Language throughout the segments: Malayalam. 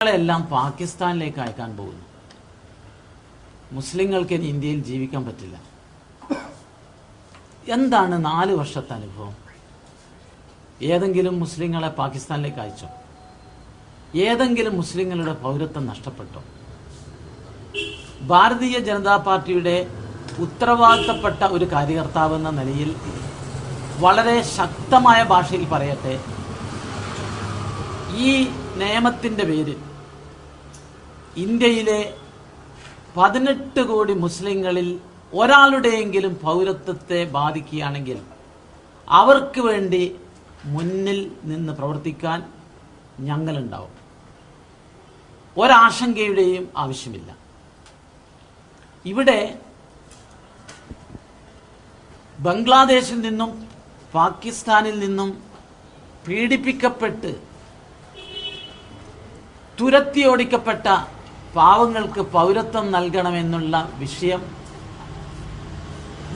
ങ്ങളെല്ലാം പാകിസ്ഥാനിലേക്ക് അയക്കാൻ പോകുന്നു. മുസ്ലിങ്ങൾക്ക് ഇനി ഇന്ത്യയിൽ ജീവിക്കാൻ പറ്റില്ല. എന്താണ് നാല് വർഷത്തെ അനുഭവം? ഏതെങ്കിലും മുസ്ലിങ്ങളെ പാകിസ്ഥാനിലേക്ക് അയച്ചോ? ഏതെങ്കിലും മുസ്ലിങ്ങളുടെ പൗരത്വം നഷ്ടപ്പെട്ടോ? ഭാരതീയ ജനതാ പാർട്ടിയുടെ ഉത്തരവാദിത്തപ്പെട്ട ഒരു കാര്യകർത്താവ് എന്ന നിലയിൽ വളരെ ശക്തമായ ഭാഷയിൽ പറയട്ടെ ഈ നിയമത്തിന്റെ പേരിൽ ഇന്ത്യയിലെ പതിനെട്ട് കോടി മുസ്ലിങ്ങളിൽ ഒരാളുടെയെങ്കിലും പൗരത്വത്തെ ബാധിക്കുകയാണെങ്കിൽ അവർക്ക് വേണ്ടി മുന്നിൽ നിന്ന് പ്രവർത്തിക്കാൻ ഞങ്ങളുണ്ടാവും. ഒരാശങ്കയുടെയും ആവശ്യമില്ല. ഇവിടെ ബംഗ്ലാദേശിൽ നിന്നും പാകിസ്ഥാനിൽ നിന്നും പീഡിപ്പിക്കപ്പെട്ട് തുരത്തി ഓടിക്കപ്പെട്ട പാവങ്ങൾക്ക് പൗരത്വം നൽകണമെന്നുള്ള വിഷയം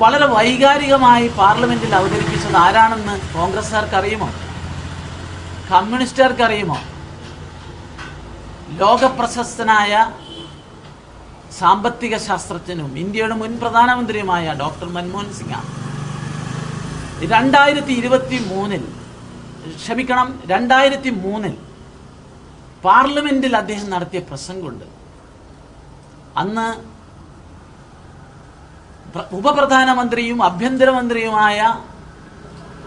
വളരെ വൈകാരികമായി പാർലമെന്റിൽ അവതരിപ്പിച്ചത് ആരാണെന്ന് കോൺഗ്രസ്സുകാർക്ക് അറിയുമോ കമ്മ്യൂണിസ്റ്റുകാർക്ക് അറിയുമോ ലോകപ്രശസ്തനായ സാമ്പത്തിക ശാസ്ത്രജ്ഞനും ഇന്ത്യയുടെ മുൻ പ്രധാനമന്ത്രിയുമായ ഡോക്ടർ മൻമോഹൻ സിംഗാണ് രണ്ടായിരത്തി ഇരുപത്തി മൂന്നിൽ ക്ഷമിക്കണം രണ്ടായിരത്തി മൂന്നിൽ പാർലമെന്റിൽ അദ്ദേഹം നടത്തിയ പ്രസംഗമുണ്ട്. അന്ന് പ്ര- ഉപപ്രധാനമന്ത്രിയും ആഭ്യന്തരമന്ത്രിയുമായ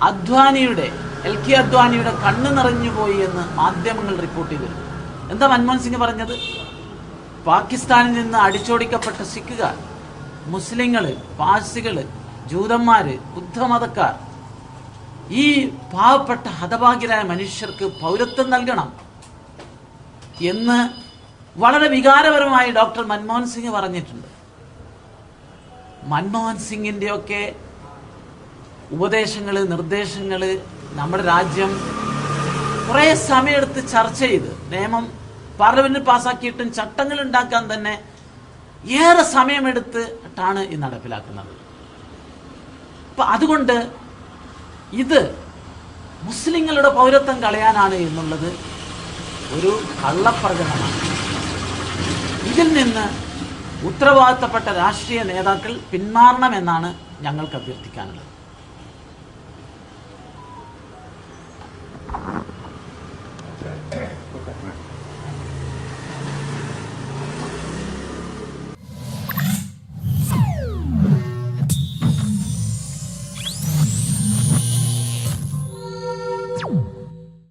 അദ്വാനിയുടെ എൽ കെ അദ്വാനിയുടെ കണ്ണ് നിറഞ്ഞുപോയി എന്ന് മാധ്യമങ്ങൾ റിപ്പോർട്ട് ചെയ്തിരുന്നു. എന്താ മൻമോഹൻ സിംഗ് പറഞ്ഞത്? പാകിസ്ഥാനിൽ നിന്ന് അടിച്ചോടിക്കപ്പെട്ട സിഖുകാർ മുസ്ലിങ്ങൾ പാഴ്സികൾ ജൂതന്മാർ ബുദ്ധമതക്കാർ ഈ പാവപ്പെട്ട ഹതഭാഗ്യരായ മനുഷ്യർക്ക് പൗരത്വം നൽകണം എന്ന് വളരെ വികാരപരമായി ഡോക്ടർ മൻമോഹൻ സിംഗ് പറഞ്ഞിട്ടുണ്ട്. മൻമോഹൻ സിംഗിന്റെ ഒക്കെ ഉപദേശങ്ങൾ നിർദ്ദേശങ്ങൾ നമ്മുടെ രാജ്യം കുറേ സമയമെടുത്ത് ചർച്ച ചെയ്ത് നിയമം പാർലമെന്റിൽ പാസ്സാക്കിയിട്ടും ചട്ടങ്ങൾ ഉണ്ടാക്കാൻ തന്നെ ഏറെ സമയമെടുത്തിട്ടാണ് ഇത് നടപ്പിലാക്കുന്നത്. അപ്പൊ അതുകൊണ്ട് ഇത് മുസ്ലിങ്ങളുടെ പൗരത്വം കളയാനാണ് എന്നുള്ളത് ഒരു കള്ളപ്രചരണമാണ്. ഇതിൽ നിന്ന് ഉത്തരവാദിത്തപ്പെട്ട രാഷ്ട്രീയ നേതാക്കൾ പിന്മാറണമെന്നാണ് ഞങ്ങൾക്ക് അഭ്യർത്ഥിക്കാനുള്ളത്.